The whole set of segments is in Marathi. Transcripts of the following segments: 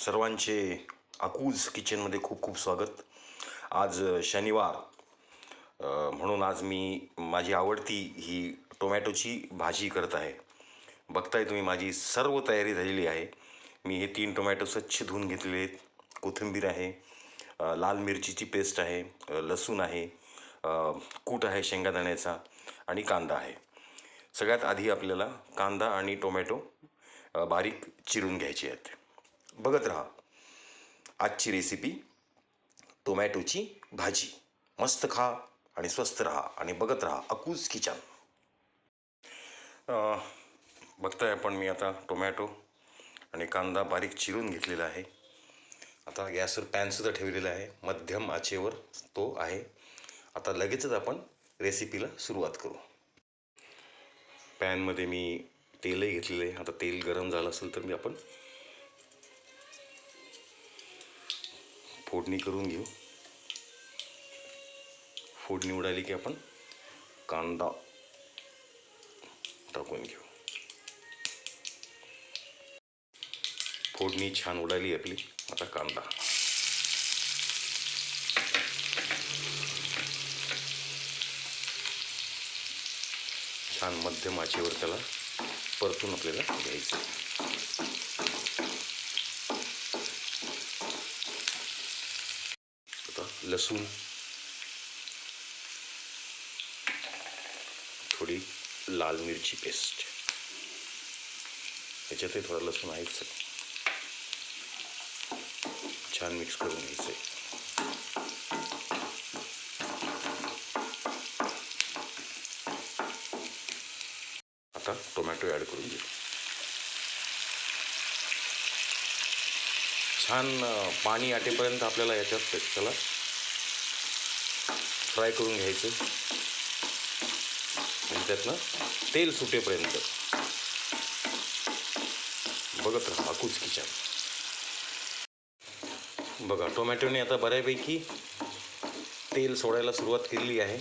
सर्वांचे अकूज किचनमध्ये खूप खूप स्वागत. आज शनिवार. म्हणून आज मी माझी आवडती ही टोमॅटोची भाजी करत आहे. बघताय तुम्ही माझी सर्व तयारी झालेली आहे. मी हे तीन टोमॅटो स्वच्छ धुवून घेतलेले आहेत. कोथिंबीर आहे लाल मिरचीची पेस्ट आहे लसूण आहे कूट आहे शेंगादाण्याचा आणि कांदा आहे. सगळ्यात आधी आपल्याला कांदा आणि टोमॅटो बारीक चिरून घ्यायचे आहेत. बघत राहा. आजची रेसिपी टोमॅटोची भाजी. मस्त खा आणि स्वस्त राहा आणि बघत राहा अकूज किचन. बघताय आपण मी आता टोमॅटो आणि कांदा बारीक चिरून घेतलेला आहे. आता गॅसवर पॅनसुद्धा ठेवलेला आहे. मध्यम आचेवर तो आहे. आता लगेचच आपण रेसिपीला सुरुवात करू. पॅनमध्ये मी तेलही घेतलेलं आहे. आता तेल गरम झालं असेल तर मी आपण फोडणी करून घेऊ. फोडणी उडाली की आपण कांदा टाकून घेऊ. फोडणी छान उडाली आपली. आता कांदा. छान मध्यम आचेवर त्याला परतून आपल्याला घ्यायचं आता लसूण थोडी लाल मिरची पेस्ट. याच्यातही थोडा लसूण आहेच आहे. छान मिक्स करून घ्यायचं आहे आता टोमॅटो ॲड करून घेऊ. छान पाणी आटेपर्यंत आपल्याला याच्यात त्याला फ्राय करून घ्यायचं. आणि त्यातनं तेल सुटेपर्यंत. बघत राहा अकूच किचन बघा टोमॅटोने आता बऱ्यापैकी तेल सोडायला सुरुवात केलेली आहे.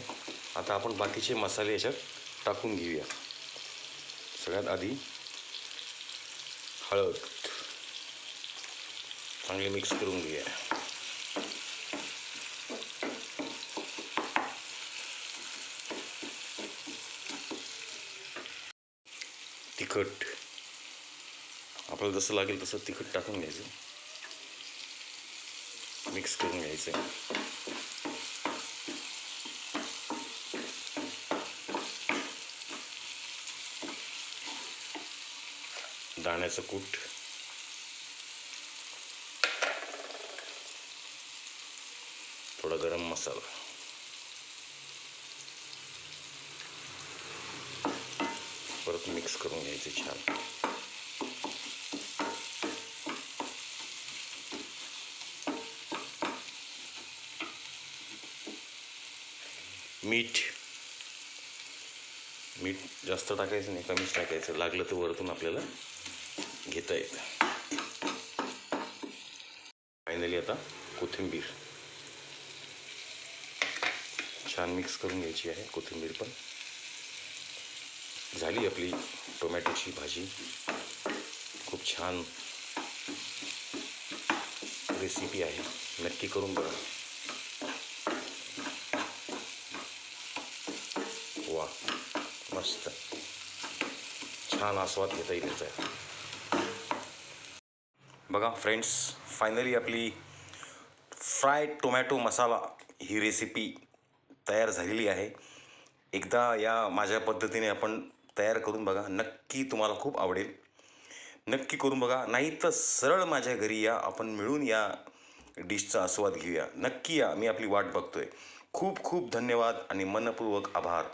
आता आपण बाकीचे मसाले याच्यात टाकून घेऊया. सगळ्यात आधी हळद. चांगले मिक्स करून घेऊया. तिखट. आपल्याला जसं लागेल तसं तिखट टाकून घ्यायचं. मिक्स करून घ्यायचं. दाण्याचं कूट. थोडा गरम मसाला. मिक्स करून घ्यायचे छान मीठ मीठ जास्त टाकायचं नाही कमीच टाकायचं. लागलं तर वरतून आपल्याला घेता येतं. फायनली आता कोथिंबीर. छान मिक्स करून घ्यायची आहे कोथिंबीर पण. झाली आपली टोमॅटोची भाजी. खूप छान रेसिपी आहे. नक्की करून बघा. वा मस्त. छान आस्वाद घेता येईल त्याचा बघा फ्रेंड्स फायनली आपली फ्राय टोमॅटो मसाला ही रेसिपी तयार झालेली आहे. एकदा या माझ्या पद्धतीने आपण तयार करून बघा नक्की तुम्हाला खूप आवडेल. नक्की करून बघा नाही तर सरळ माझ्या घरी या आपण मिळून या डिशचा आस्वाद घेऊया. नक्की या मी आपली वाट बघतोय. खूप खूप धन्यवाद आणि मनपूर्वक आभार.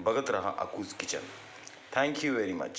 बघत रहा Aku's kitchen. Thank you very much